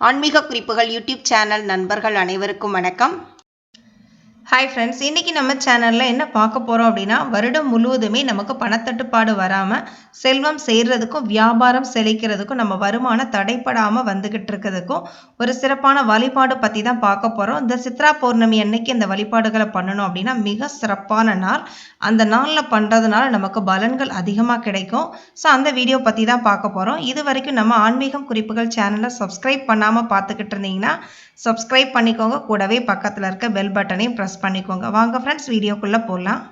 ஆன்மீக குறிப்புகள் YouTube channel நண்பர்கள் அனைவருக்கும் வணக்கம். ஹாய் ஃப்ரெண்ட்ஸ் இன்றைக்கி நம்ம சேனலில் என்ன பார்க்க போகிறோம் அப்படின்னா வருடம் முழுவதுமே நமக்கு பணத்தட்டுப்பாடு வராமல் செல்வம் சேர்றதுக்கும் வியாபாரம் செழிக்கிறதுக்கும் நம்ம வருமானம் தடைப்படாமல் வந்துக்கிட்டு இருக்கிறதுக்கும் ஒரு சிறப்பான வழிபாடு பற்றி தான் பார்க்க போகிறோம் இந்த சித்ரா பௌர்ணமி அன்னைக்கு இந்த வழிபாடுகளை பண்ணணும் அப்படின்னா மிக சிறப்பான நாள். அந்த நாளில் பண்ணுறதுனால நமக்கு பலன்கள் அதிகமாக கிடைக்கும். ஸோ அந்த வீடியோ பற்றி தான் பார்க்க போகிறோம் இது வரைக்கும் நம்ம ஆன்மீகம் குறிப்புகள் சேனலை சப்ஸ்கிரைப் பண்ணாமல் பார்த்துக்கிட்டு இருந்தீங்கன்னா சப்ஸ்கிரைப் பண்ணிக்கோங்க. கூடவே பக்கத்தில் இருக்க பெல் பட்டனையும் ப்ரெஸ் பண்ணிக்கோங்க. வாங்க ஃப்ரெண்ட்ஸ் வீடியோக்குள்ளே போகலாம்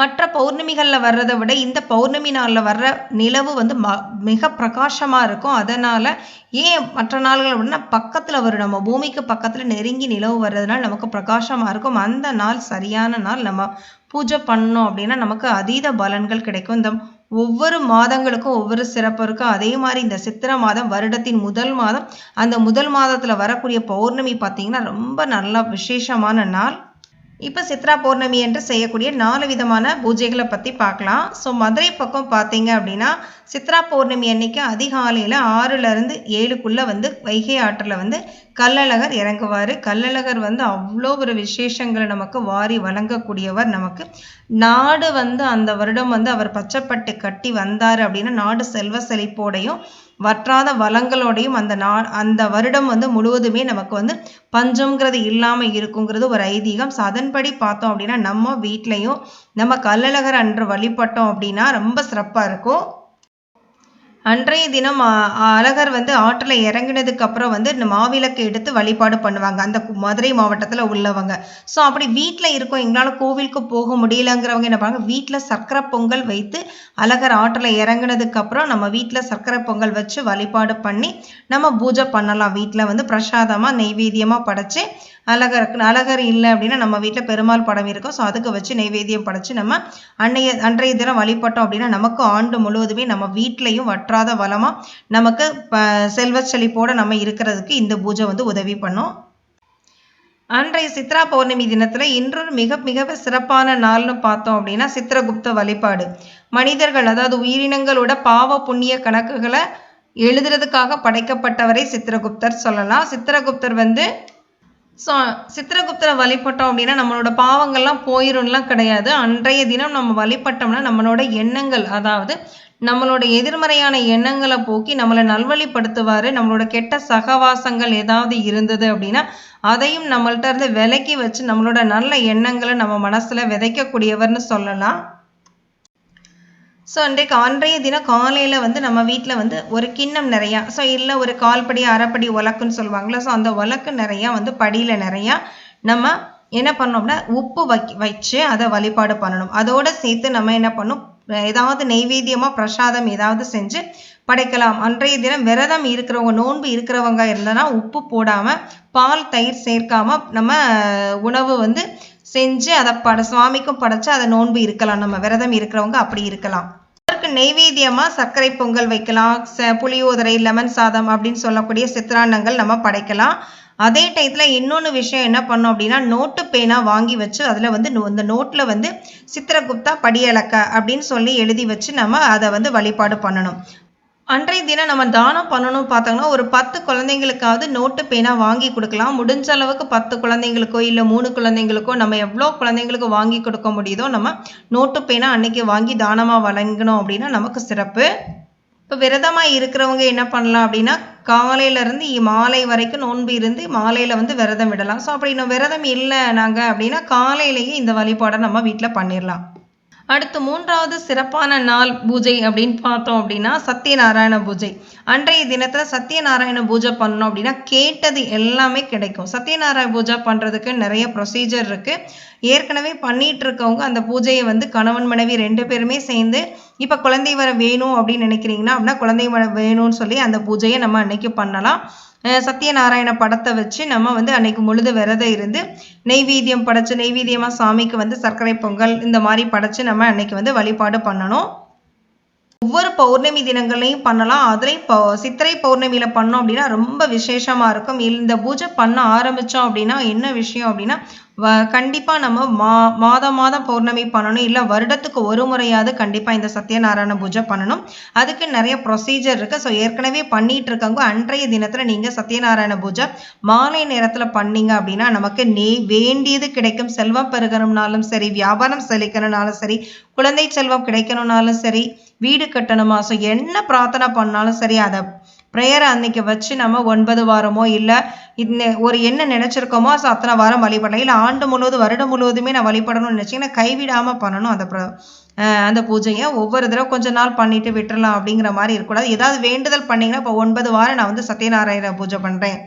மற்ற பௌர்ணமிகளில் வர்றதை விட இந்த பௌர்ணமி நாளில் வர்ற நிலவு வந்து ம மிக பிரகாசமாக இருக்கும். அதனால் ஏன் மற்ற நாள்களை விட பக்கத்தில் வரும். நம்ம பூமிக்கு பக்கத்தில் நெருங்கி நிலவு வர்றதுனால நமக்கு பிரகாசமாக இருக்கும். அந்த நாள் சரியான நாள். நம்ம பூஜை பண்ணோம் அப்படின்னா நமக்கு அதீத பலன்கள் கிடைக்கும். இந்த ஒவ்வொரு மாதங்களுக்கும் ஒவ்வொரு சிறப்பு இருக்கும் அதே மாதிரி இந்த சித்திரை மாதம் வருடத்தின் முதல் மாதம் அந்த முதல் மாதத்தில் வரக்கூடிய பௌர்ணமி பார்த்தீங்கன்னா ரொம்ப நல்ல விசேஷமான நாள். இப்போ சித்ரா பௌர்ணமி என்று செய்யக்கூடிய நாலு விதமான பூஜைகளை பற்றி பார்க்கலாம். ஸோ மதுரை பக்கம் பார்த்தீங்க அப்படின்னா சித்ரா பௌர்ணமி அன்னைக்கு அதிகாலையில் ஆறுலேருந்து ஏழுக்குள்ளே வந்து வைகை ஆற்றில் வந்து கல்லழகர் இறங்குவார். கல்லழகர் வந்து அவ்வளோ ஒரு விசேஷங்களை நமக்கு வாரி வழங்கக்கூடியவர் நமக்கு. நாடு வந்து அந்த வருடம் வந்து அவர் பச்சைப்பட்டு கட்டி வந்தார் அப்படின்னா நாடு செல்வ செழிப்போடையும் வற்றாத வளங்களோடையும் அந்த நா அந்த வருடம் வந்து முழுவதுமே நமக்கு வந்து பஞ்சம்ங்கிறது இல்லாமல் இருக்குங்கிறது ஒரு ஐதீகம். ஸோ அதன்படி பார்த்தோம் அப்படின்னா நம்ம வீட்லேயும் நம்ம கள்ளழகர் அன்று வழிபட்டோம் அப்படின்னா ரொம்ப சிறப்பாக இருக்கும். அன்றைய தினம் அழகர் வந்து ஆற்றில் இறங்கினதுக்கு அப்புறம் வந்து இந்த மாவிளக்கு எடுத்து வழிபாடு பண்ணுவாங்க. அந்த மதுரை மாவட்டத்தில் உள்ளவங்க. ஸோ அப்படி வீட்டில் இருக்கோம். எங்களால் கோவிலுக்கு போக முடியலங்கிறவங்க என்ன பண்ணுவாங்க? வீட்டில் சர்க்கரை பொங்கல் வைத்து அழகர் ஆற்றில் இறங்கினதுக்கு அப்புறம் நம்ம வீட்டில் சர்க்கரை பொங்கல் வச்சு வழிபாடு பண்ணி நம்ம பூஜை பண்ணலாம். வீட்டில் வந்து பிரசாதமாக நெய்வேத்தியமாக படைச்சு அழகர் அழகர் இல்லை அப்படின்னா நம்ம வீட்டில் பெருமாள் படம் இருக்கும். ஸோ அதுக்கு வச்சு நைவேத்தியம் படைச்சு நம்ம அன்னைய அன்றைய தினம் வழிபட்டோம் அப்படின்னா நமக்கு ஆண்டு முழுவதுமே நம்ம வீட்லேயும் வற்றாத வளமாக நமக்கு செல்வ செழிப்போடு நம்ம இருக்கிறதுக்கு இந்த பூஜை வந்து உதவி பண்ணும். அன்றைய சித்ரா பௌர்ணமி தினத்தில் இன்றொரு மிக மிக சிறப்பான நாள்னு பார்த்தோம் அப்படின்னா சித்திரகுப்த வழிபாடு. மனிதர்கள் அதாவது உயிரினங்களோட பாவ புண்ணிய கணக்குகளை எழுதுறதுக்காக படைக்கப்பட்டவரை சித்திரகுப்தர் சொல்லலாம். சித்திரகுப்தர் வந்து ஸோ சித்திரகுப்தரை வழிபட்டோம் அப்படின்னா நம்மளோட பாவங்கள்லாம் போயிரும்லாம் கிடையாது. அன்றைய தினம் நம்ம வழிபட்டோம்னா நம்மளோட எண்ணங்கள் அதாவது நம்மளோட எதிர்மறையான எண்ணங்களை போக்கி நம்மளை நல்வழிப்படுத்துவார். நம்மளோட கெட்ட சகவாசங்கள் ஏதாவது இருந்தது அப்படின்னா அதையும் நம்மள்ட்ட இருந்து விலக்கி வச்சு நம்மளோட நல்ல எண்ணங்களை நம்ம மனசில் விதைக்கக்கூடியவர்னு சொல்லலாம். ஸோ அன்றைக்கு அன்றைய தினம் காலையில் வந்து நம்ம வீட்டில் வந்து ஒரு கிண்ணம் நிறையா ஸோ இல்லை ஒரு கால்படி அரைப்படி உலக்குன்னு சொல்லுவாங்களே ஸோ அந்த உலக்கு நிறையா வந்து படியில் நிறையா நம்ம என்ன பண்ணோம்னா உப்பு வைக்க வச்சு அதை வழிபாடு பண்ணணும். அதோடு சேர்த்து நம்ம என்ன பண்ணணும்? ஏதாவது நெய்வேத்தியமாக பிரசாதம் ஏதாவது செஞ்சு படைக்கலாம். அன்றைய தினம் விரதம் இருக்கிறவங்க நோன்பு இருக்கிறவங்க இருந்தனா உப்பு போடாமல் பால் தயிர் சேர்க்காம நம்ம உணவு வந்து செஞ்சு அதை பட சுவாமிக்கும் படைச்சு அதை நோன்பு இருக்கலாம். நம்ம விரதம் இருக்கிறவங்க அப்படி இருக்கலாம். அதற்கு நெய்வேத்தியமாக சர்க்கரை பொங்கல் வைக்கலாம். ச புளியோதரை லெமன் சாதம் அப்படின்னு சொல்லக்கூடிய சித்திராண்டங்கள் நம்ம படைக்கலாம். அதே டயத்தில் இன்னொன்று விஷயம் என்ன பண்ணோம் அப்படின்னா நோட்டு பேனா வாங்கி வச்சு அதில் வந்து இந்த நோட்டில் வந்து சித்திரகுப்தா படியலக்க அப்படின்னு சொல்லி எழுதி வச்சு நம்ம அதை வந்து வழிபாடு பண்ணணும். அன்றைய தினம் நம்ம தானம் பண்ணணும் பார்த்தோங்கன்னா ஒரு பத்து குழந்தைங்களுக்காவது நோட்டு பேனா வாங்கி கொடுக்கலாம். முடிஞ்ச அளவுக்கு பத்து குழந்தைங்களுக்கோ இல்லை மூணு குழந்தைங்களுக்கோ நம்ம எவ்வளோ குழந்தைங்களுக்கு வாங்கி கொடுக்க முடியுதோ நம்ம நோட்டு பேனா அன்னைக்கு வாங்கி தானமாக வழங்கணும் அப்படின்னா நமக்கு சிறப்பு. இப்போ விரதமாக இருக்கிறவங்க என்ன பண்ணலாம் அப்படின்னா காலையிலேருந்து மாலை வரைக்கும் நோன்பு இருந்து மாலையில் வந்து விரதம் விடலாம். ஸோ அப்படி இன்னும் விரதம் இல்லை நாங்கள் அப்படின்னா காலையிலேயே இந்த வழிபாடை நம்ம வீட்டில் பண்ணிடலாம் அடுத்து மூன்றாவது சிறப்பான நாள் பூஜை அப்படின்னு பார்த்தோம் அப்படின்னா சத்யநாராயண பூஜை. அன்றைய தினத்தில் சத்யநாராயண பூஜை பண்ணோம் அப்படின்னா கேட்டது எல்லாமே கிடைக்கும். சத்யநாராயண பூஜை பண்ணுறதுக்கு நிறைய ப்ரொசீஜர் இருக்குது ஏற்கனவே பண்ணிகிட்ருக்கவங்க இருக்கவங்க அந்த பூஜையை வந்து கணவன் மனைவி ரெண்டு பேருமே சேர்ந்து இப்போ குழந்தை வர வேணும் அப்படின்னு நினைக்கிறீங்கன்னா அப்படின்னா குழந்தை வர வேணும்னு சொல்லி அந்த பூஜையை நம்ம அன்னைக்கு பண்ணலாம். சத்யநாராயண படத்தை வச்சு நம்ம வந்து அன்னைக்கு முழுது விரதம் இருந்து நெய்வேத்தியம் படைச்சு நெய்வேத்தியமாக சாமிக்கு வந்து சர்க்கரை பொங்கல் இந்த மாதிரி படைச்சு நம்ம அன்னைக்கு வந்து வழிபாடு பண்ணணும். ஒவ்வொரு பௌர்ணமி தினங்களையும் பண்ணலாம். அதுலேயும் இப்போ சித்திரை பௌர்ணமியில் பண்ணோம் அப்படின்னா ரொம்ப விசேஷமாக இருக்கும். இந்த பூஜை பண்ண ஆரம்பித்தோம் அப்படின்னா என்ன விஷயம் அப்படின்னா வ கண்டிப்பாக நம்ம மா மாதம் மாதம் பௌர்ணமி பண்ணணும். இல்லை வருடத்துக்கு ஒரு முறையாவது கண்டிப்பாக இந்த சத்யநாராயண பூஜை பண்ணணும். அதுக்கு நிறைய ப்ரொசீஜர் இருக்குது ஸோ ஏற்கனவே பண்ணிகிட்டு இருக்கவங்க அன்றைய தினத்தில் நீங்கள் சத்யநாராயண பூஜை மாலை நேரத்தில் பண்ணீங்க அப்படின்னா நமக்கு நே வேண்டியது கிடைக்கும். செல்வம் பெருகணும்னாலும் சரி வியாபாரம் செழிக்கணும்னாலும் சரி குழந்தை செல்வம் கிடைக்கணும்னாலும் சரி வீடு கட்டணுமா? ஸோ என்ன பிரார்த்தனை பண்ணாலும் சரி அதை ப்ரேயரை அன்னைக்கு வச்சு நம்ம ஒன்பது வாரமோ இல்லை இந்த ஒரு என்ன நினச்சிருக்கோமோ ஸோ அத்தனை வாரம் வழிபடலாம். இல்லை ஆண்டு முழுவதும் வருடம் முழுவதுமே நான் வழிபடணும்னு நினச்சிங்கன்னா கைவிடாமல் பண்ணணும் அந்த அந்த பூஜையை. ஒவ்வொரு தடவை கொஞ்ச நாள் பண்ணிட்டு விட்டுறலாம் அப்படிங்கிற மாதிரி இருக்கக்கூடாது. ஏதாவது வேண்டுதல் பண்ணிங்கன்னா இப்போ ஒன்பது வாரம் நான் வந்து சத்யநாராயண பூஜை பண்ணுறேன்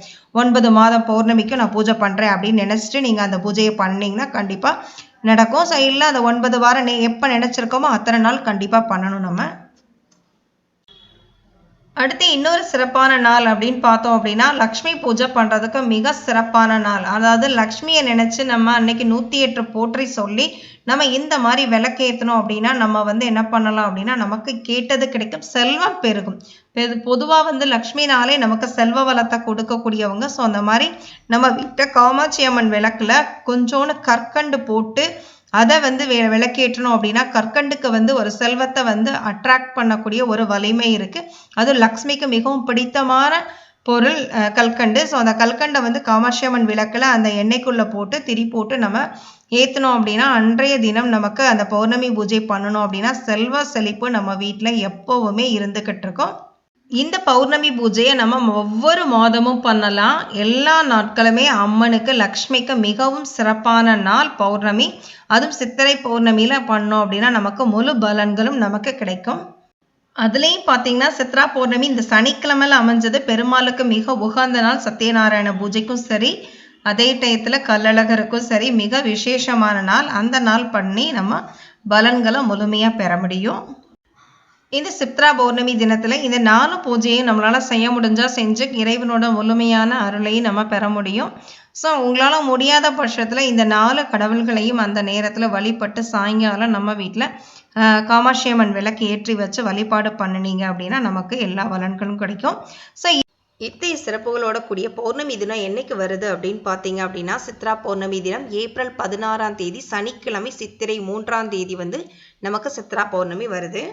ஒன்பது மாதம் பௌர்ணமிக்கும் நான் பூஜை பண்ணுறேன் அப்படின்னு நினச்சிட்டு நீங்கள் அந்த பூஜையை பண்ணிங்கன்னா கண்டிப்பாக நடக்கும். ஸோ இல்லை அந்த ஒன்பது வாரம் நீ எப்போ நினச்சிருக்கோமோ அத்தனை நாள் கண்டிப்பாக பண்ணணும் நம்ம. அடுத்து இன்னொரு சிறப்பான நாள் அப்படின்னு பார்த்தோம் அப்படின்னா லக்ஷ்மி பூஜை பண்ணுறதுக்கு மிக சிறப்பான நாள். அதாவது லக்ஷ்மியை நினச்சி நம்ம அன்னைக்கு நூற்றி எட்டு போற்றி சொல்லி நம்ம இந்த மாதிரி விளக்கேற்றணும் அப்படின்னா நம்ம வந்து என்ன பண்ணலாம் அப்படின்னா நமக்கு கேட்டது கிடைக்கும். செல்வம் பெருகும். பொதுவாக வந்து லக்ஷ்மினாலே நமக்கு செல்வ வளத்தை கொடுக்கக்கூடியவங்க. ஸோ அந்த மாதிரி நம்ம வீட்டை காமாட்சி அம்மன் விளக்கில் கொஞ்சோண்டு கற்கண்டு போட்டு அதை வந்து வே விளக்கேற்றணும் அப்படின்னா கற்கண்டுக்கு வந்து ஒரு செல்வத்தை வந்து அட்ராக்ட் பண்ணக்கூடிய ஒரு வலிமை இருக்குது அதுவும் லக்ஷ்மிக்கு மிகவும் பிடித்தமான பொருள் கல்கண்டு. ஸோ அந்த கல்கண்டை வந்து காமாட்சியம்மன் விளக்கில் அந்த எண்ணெய்க்குள்ளே போட்டு திரி போட்டு நம்ம ஏற்றினோம் அப்படின்னா அன்றைய தினம் நமக்கு அந்த பௌர்ணமி பூஜை பண்ணணும் அப்படின்னா செல்வ செழிப்பு நம்ம வீட்டில் எப்போவுமே இருந்துக்கிட்டு இருக்கோம் இந்த பௌர்ணமி பூஜையை நம்ம ஒவ்வொரு மாதமும் பண்ணலாம். எல்லா நாட்களுமே அம்மனுக்கு லக்ஷ்மிக்கு மிகவும் சிறப்பான நாள் பௌர்ணமி. அதுவும் சித்திரை பௌர்ணமியில் பண்ணோம் அப்படின்னா நமக்கு முழு பலன்களும் நமக்கு கிடைக்கும். அதுலேயும் பார்த்தீங்கன்னா சித்ரா பௌர்ணமி இந்த சனிக்கிழமையில் அமைஞ்சது பெருமாளுக்கு மிக உகந்த நாள் சத்யநாராயண பூஜைக்கும் சரி அதே டயத்தில் கல்லழகருக்கும் சரி மிக விசேஷமான நாள். அந்த நாள் பண்ணி நம்ம பலன்களை முழுமையாக பெற முடியும். இந்த சித்ரா பௌர்ணமி தினத்தில் இந்த நாலு பூஜையும் நம்மளால் செய்ய முடிஞ்சால் செஞ்சு இறைவனோட முழுமையான அருளையும் நம்ம பெற முடியும். ஸோ உங்களால் முடியாத பட்சத்தில் இந்த நாலு கடவுள்களையும் அந்த நேரத்தில் வழிபட்டு சாயங்காலம் நம்ம வீட்டில் காமாட்சியம்மன் விளக்கு ஏற்றி வச்சு வழிபாடு பண்ணினீங்க அப்படின்னா நமக்கு எல்லா பலன்களும் கிடைக்கும். ஸோ இத்தகைய சிறப்புகளோட கூடிய பௌர்ணமி தினம் என்னைக்கு வருது அப்படின்னு பார்த்தீங்க அப்படின்னா சித்ரா பௌர்ணமி தினம் ஏப்ரல் பதினாறாம் தேதி சனிக்கிழமை சித்திரை மூன்றாம் தேதி வந்து நமக்கு சித்ரா பௌர்ணமி வருது.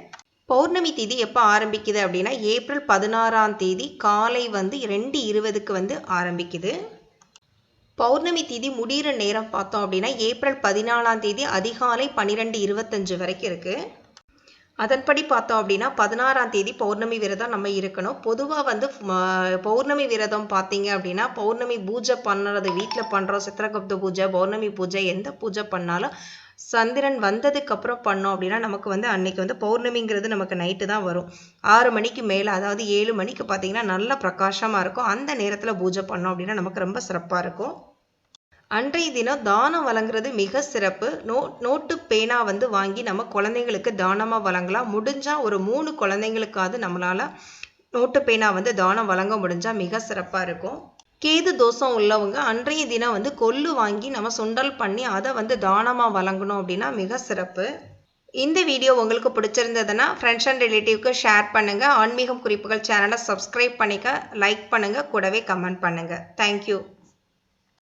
பௌர்ணமி தேதி எப்போ ஆரம்பிக்குது அப்படின்னா ஏப்ரல் பதினாறாம் தேதி காலை வந்து ரெண்டு இருபதுக்கு வந்து ஆரம்பிக்குது. பௌர்ணமி தேதி முடிகிற நேரம் பார்த்தோம் அப்படின்னா ஏப்ரல் பதினாலாம் தேதி அதிகாலை பன்னிரெண்டு இருபத்தஞ்சு வரைக்கும் இருக்குது அதன்படி பார்த்தோம் அப்படின்னா பதினாறாம் தேதி பௌர்ணமி விரதம் நம்ம இருக்கணும். பொதுவாக வந்து பௌர்ணமி விரதம் பார்த்தீங்க அப்படின்னா பௌர்ணமி பூஜை பண்ணுறது வீட்டில் பண்ணுறோம் சித்திரகுப்த பூஜை பௌர்ணமி பூஜை எந்த பூஜை பண்ணாலும் சந்திரன் வந்ததுக்கு அப்புறம் பண்ணோம் அப்படின்னா நமக்கு வந்து அன்னைக்கு வந்து பௌர்ணமிங்கிறது நமக்கு நைட்டு தான் வரும். ஆறு மணிக்கு மேலே அதாவது ஏழு மணிக்கு பார்த்தீங்கன்னா நல்ல பிரகாசமாக இருக்கும். அந்த நேரத்தில் பூஜை பண்ணோம் அப்படின்னா நமக்கு ரொம்ப சிறப்பாக இருக்கும். அன்றைய தினம் தானம் வழங்குறது மிக சிறப்பு. நோ நோட்டு பேனா வந்து வாங்கி நம்ம குழந்தைங்களுக்கு தானமாக வழங்கலாம். முடிஞ்சால் ஒரு மூணு குழந்தைங்களுக்காவது நம்மளால் நோட்டு பேனா வந்து தானம் வழங்க முடிஞ்சால் மிக சிறப்பாக இருக்கும். கேது தோஷம் உள்ளவங்க அன்றைய தினம் வந்து கொள்ளு வாங்கி நம்ம சுண்டல் பண்ணி அதை வந்து தானமாக வழங்கணும் அப்படின்னா மிக சிறப்பு. இந்த வீடியோ உங்களுக்கு பிடிச்சிருந்ததுன்னா ஃப்ரெண்ட்ஸ் அண்ட் ரிலேட்டிவ்க்கு ஷேர் பண்ணுங்கள் ஆன்மீகம் குறிப்புகள் சேனலை சப்ஸ்கிரைப் பண்ணிக்க லைக் பண்ணுங்கள் கூடவே கமெண்ட் பண்ணுங்கள் தேங்க்யூ